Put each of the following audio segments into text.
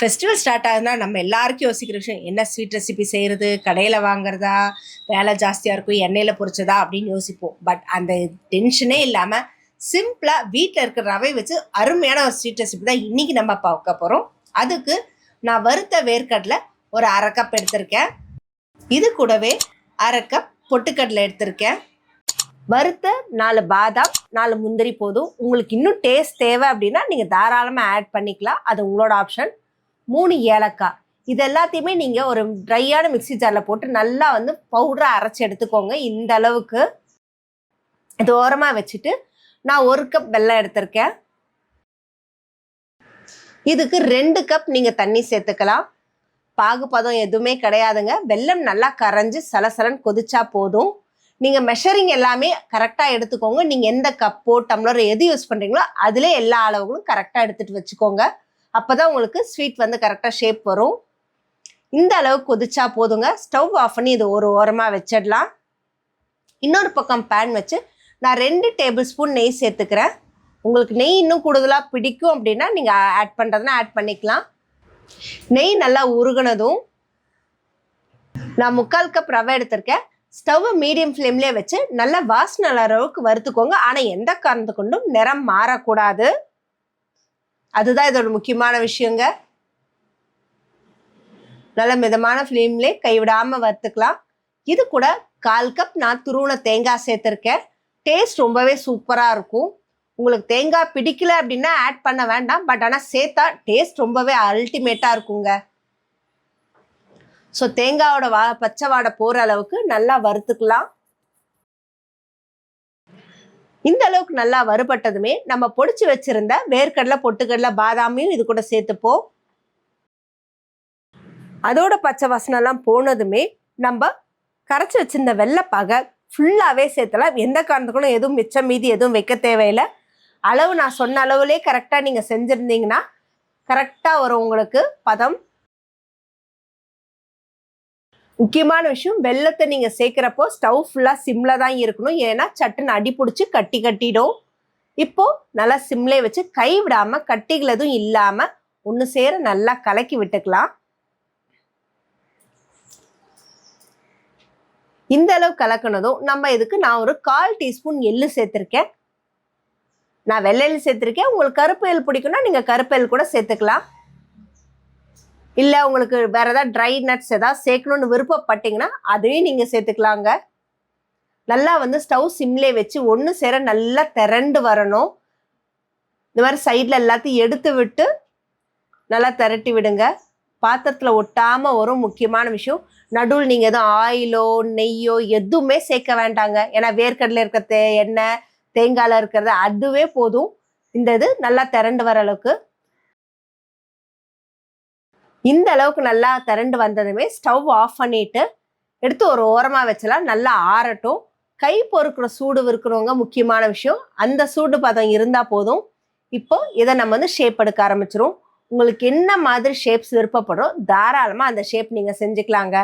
Festival start ஆகுதுன்னா நம்ம எல்லாருக்கும் யோசிக்கிற விஷயம் என்ன ஸ்வீட் ரெசிபி செய்கிறது கடையில் வாங்குறதா வேலை ஜாஸ்தியாக இருக்கும் எண்ணெயில் பொரிச்சதா அப்படின்னு யோசிப்போம். பட் அந்த டென்ஷனே இல்லாமல் சிம்பிளாக வீட்டில் இருக்கிற ரவை வச்சு அருமையான ஒரு ஸ்வீட் ரெசிபி தான் இன்றைக்கி நம்ம பார்க்க போகிறோம் அதுக்கு நான் வறுத்த வேர்க்கடலை ஒரு அரை கப் எடுத்திருக்கேன். இது கூடவே அரை கப் பொட்டுக்கடலை எடுத்திருக்கேன். வறுத்த நாலு பாதாம் நாலு முந்திரி போதும். உங்களுக்கு இன்னும் டேஸ்ட் தேவை அப்படின்னா நீங்கள் தாராளமாக ஆட் பண்ணிக்கலாம். அது உங்களோட ஆப்ஷன் மூணு ஏலக்காய். இது எல்லாத்தையுமே நீங்கள் ஒரு ட்ரையான மிக்ஸி ஜாரில் போட்டு நல்லா வந்து பவுடரை அரைச்சி எடுத்துக்கோங்க. இந்த அளவுக்கு இது ஓரமாக வச்சுட்டு நான் ஒரு கப் வெல்லம் எடுத்திருக்கேன். இதுக்கு ரெண்டு கப் நீங்கள் தண்ணி சேர்த்துக்கலாம். பாகுபதம் எதுவுமே கிடையாதுங்க. வெல்லம் நல்லா கரைஞ்சி சலசலன்னு கொதிச்சா போதும். நீங்கள் மெஷரிங் எல்லாமே கரெக்டாக எடுத்துக்கோங்க. நீங்கள் எந்த கப்போ டம்ளர் எது யூஸ் பண்ணுறீங்களோ அதிலே எல்லா அளவுகளும் கரெக்டாக எடுத்துகிட்டு வச்சுக்கோங்க. அப்போ தான் உங்களுக்கு ஸ்வீட் வந்து கரெக்டாக ஷேப் வரும். இந்த அளவுக்கு கொதிச்சா போதுங்க. ஸ்டவ் ஆஃப் பண்ணி இது ஒரு ஓரமாக வச்சிடலாம். இன்னொரு பக்கம் பேன் வச்சு நான் ரெண்டு டேபிள் ஸ்பூன் நெய் சேர்த்துக்கிறேன். உங்களுக்கு நெய் இன்னும் கூடுதலாக பிடிக்கும் அப்படின்னா நீங்கள் ஆட் பண்ணுறதுனா ஆட் பண்ணிக்கலாம். நெய் நல்லா உருகுனதும் நான் முக்கால் கப் ரவை எடுத்திருக்கேன். ஸ்டவ்வை மீடியம் ஃப்ளேம்லேயே வச்சு நல்லா வாசனை அளவுக்கு வறுத்துக்கோங்க. ஆனால் எந்த காரணத்து கொண்டும் நிறம் மாறக்கூடாது. அதுதான் இதோட முக்கியமான விஷயங்க. நல்ல மிதமான ஃப்ளேம்லே கைவிடாமல் வறுத்துக்கலாம். இது கூட கால் கப் நான் துருவன தேங்காய் சேர்த்துருக்கேன். டேஸ்ட் ரொம்பவே சூப்பராக இருக்கும். உங்களுக்கு தேங்காய் பிடிக்கல அப்படின்னா ஆட் பண்ண வேண்டாம். பட் ஆனால் சேர்த்தா டேஸ்ட் ரொம்பவே அல்டிமேட்டாக இருக்குங்க. ஸோ தேங்காயோட வா பச்சை வாடை போகிற அளவுக்கு நல்லா வறுத்துக்கலாம். இந்த அளவுக்கு நல்லா வறுபட்டதுமே நம்ம பொடிச்சு வச்சிருந்த வேர்க்கடலை பொட்டுக்கடலை பாதாமையும் இது கூட சேர்த்துப்போம். அதோட பச்சை வசனம்லாம் போனதுமே நம்ம கரைச்சி வச்சிருந்த வெள்ளைப்பாகை ஃபுல்லாகவே சேர்த்தலாம். எந்த காரணத்துக்கும் எதுவும் மிச்சம் மீதி எதுவும் வைக்க தேவையில்லை. அளவு நான் சொன்ன அளவுலே கரெக்டாக நீங்கள் செஞ்சுருந்தீங்கன்னா கரெக்டாக வரும் உங்களுக்கு பதம். முக்கியமான விஷயம் வெள்ளத்தை நீங்கள் சேர்க்குறப்போ ஸ்டவ் ஃபுல்லாக சிம்மில் தான் இருக்கணும். ஏன்னா சட்டுன்னு அடி பிடிச்சி கட்டி கட்டிடும். இப்போது நல்லா சிம்லே வச்சு கை விடாமல் கட்டிகள் எதுவும் இல்லாமல் ஒன்று சேர நல்லா கலக்கி விட்டுக்கலாம். இந்த அளவு கலக்கினதும் நம்ம இதுக்கு நான் ஒரு கால் டீஸ்பூன் எள்ளு சேர்த்துருக்கேன். நான் வெள்ளை சேர்த்துருக்கேன். உங்களுக்கு கருப்பு எள் பிடிக்கும்னா நீங்கள் கருப்பு எள் கூட சேர்த்துக்கலாம். இல்லை உங்களுக்கு வேற ஏதாவது ட்ரை நட்ஸ் ஏதாவது சேர்க்கணும்னு விருப்பப்பட்டீங்கன்னா அதையும் நீங்கள் சேர்த்துக்கலாங்க. நல்லா வந்து ஸ்டவ் சிம்லே வச்சு ஒன்று சேர நல்லா திரண்டு வரணும். இந்த மாதிரி சைடில் எல்லாத்தையும் எடுத்து விட்டு நல்லா திரட்டி விடுங்க. பாத்திரத்தில் ஒட்டாமல் வரும் முக்கியமான விஷயம். நடுவில் நீங்கள் எதுவும் ஆயிலோ நெய்யோ எதுவுமே சேர்க்க வேண்டாங்க. ஏன்னா வேர்க்கடலை இருக்க தே எண்ணெய் தேங்காயில் இருக்கிறது அதுவே போதும். இந்த இது நல்லா திரண்டு வர அளவுக்கு இந்த அளவுக்கு நல்லா திரண்டு வந்ததுமே ஸ்டவ் ஆஃப் பண்ணிட்டு எடுத்து ஒரு ஓரமாக வச்சலாம். நல்லா ஆறட்டும். கை பொறுக்கிற சூடு இருக்கிறவங்க முக்கியமான விஷயம். அந்த சூடு பதம் இருந்தால் போதும். இப்போ இதை நம்ம வந்து ஷேப் எடுக்க ஆரம்பிச்சிரும் உங்களுக்கு என்ன மாதிரி ஷேப்ஸ் விருப்பப்படுறோம் தாராளமாக அந்த ஷேப் நீங்கள் செஞ்சுக்கலாங்க.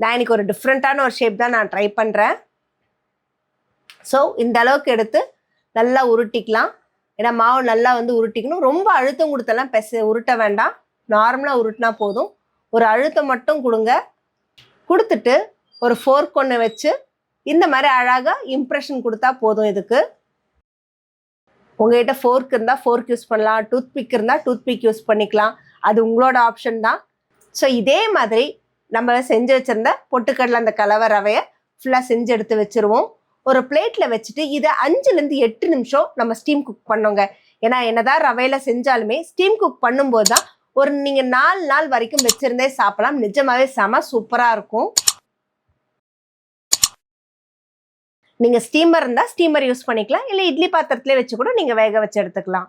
நான் இன்றைக்கி ஒரு டிஃப்ரெண்ட்டான ஒரு ஷேப் தான் நான் ட்ரை பண்ணுறேன் ஸோ இந்த அளவுக்கு எடுத்து நல்லா உருட்டிக்கலாம். ஏன்னா மாவு நல்லா வந்து உருட்டிக்கணும். ரொம்ப அழுத்தம் கொடுத்தெல்லாம் பெச உருட்ட வேண்டாம். நார்மலாக உருட்டினா போதும். ஒரு அழுத்தம் மட்டும் கொடுங்க. கொடுத்துட்டு ஒரு ஃபோர்க் ஒன்று வச்சு இந்த மாதிரி அழகாக இம்ப்ரெஷன் கொடுத்தா போதும் இதுக்கு. உங்ககிட்ட ஃபோர்க் இருந்தால் ஃபோர்க் யூஸ் பண்ணலாம். டூத் பிக் இருந்தால் டூத் பிக் யூஸ் பண்ணிக்கலாம். அது உங்களோட ஆப்ஷன் தான். ஸோ இதே மாதிரி நம்ம செஞ்சு வச்சுருந்த பொட்டுக்கடலை அந்த கலவை ரவையை ஃபுல்லாக செஞ்சு எடுத்து வச்சுருவோம். ஒரு பிளேட்டில் வச்சுட்டு இதை அஞ்சுலேருந்து எட்டு நிமிஷம் நம்ம ஸ்டீம் குக் பண்ணோங்க. ஏன்னா என்னதான் ரவையில் செஞ்சாலுமே ஸ்டீம் குக் பண்ணும்போது தான் ஒரு நீங்கள் நாலு நாள் வரைக்கும் வச்சுருந்தே சாப்பிடலாம். நிஜமாவே செம சூப்பராக இருக்கும். நீங்கள் ஸ்டீமர் இருந்தால் ஸ்டீமர் யூஸ் பண்ணிக்கலாம். இல்லை இட்லி பாத்திரத்திலே வச்சு கூட நீங்கள் வேக வச்சு எடுத்துக்கலாம்.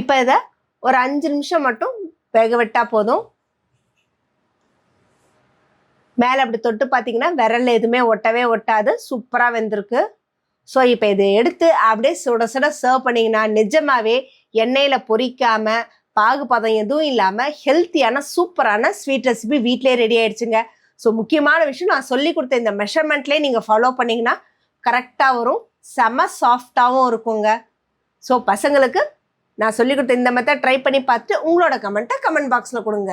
இப்போ இதை ஒரு அஞ்சு நிமிஷம் மட்டும் வேக விட்டால் போதும். மேலே அப்படி தொட்டு பார்த்தீங்கன்னா விரல் எதுவுமே ஒட்டவே ஒட்டாது. சூப்பராக வெந்திருக்கு. ஸோ இப்போ இதை எடுத்து அப்படியே சுட சுட சர்வ் பண்ணிங்கன்னா நிஜமாவே எண்ணெயில் பொரிக்காம பாகுபதம் எதுவும் இல்லாமல் ஹெல்த்தியான சூப்பரான ஸ்வீட் ரெசிபி வீட்டிலே ரெடி ஆயிடுச்சுங்க. ஸோ முக்கியமான விஷயம் நான் சொல்லி கொடுத்த இந்த மெஷர்மெண்ட்லேயே நீங்கள் ஃபாலோ பண்ணிங்கன்னா கரெக்டாக வரும் செம சாஃப்டாகவும் இருக்குங்க. ஸோ பசங்களுக்கு நான் சொல்லி கொடுத்த இந்த மெத்தட் ட்ரை பண்ணி பார்த்துட்டு உங்களோட கமெண்ட்டை கமெண்ட் பாக்ஸில் கொடுங்க.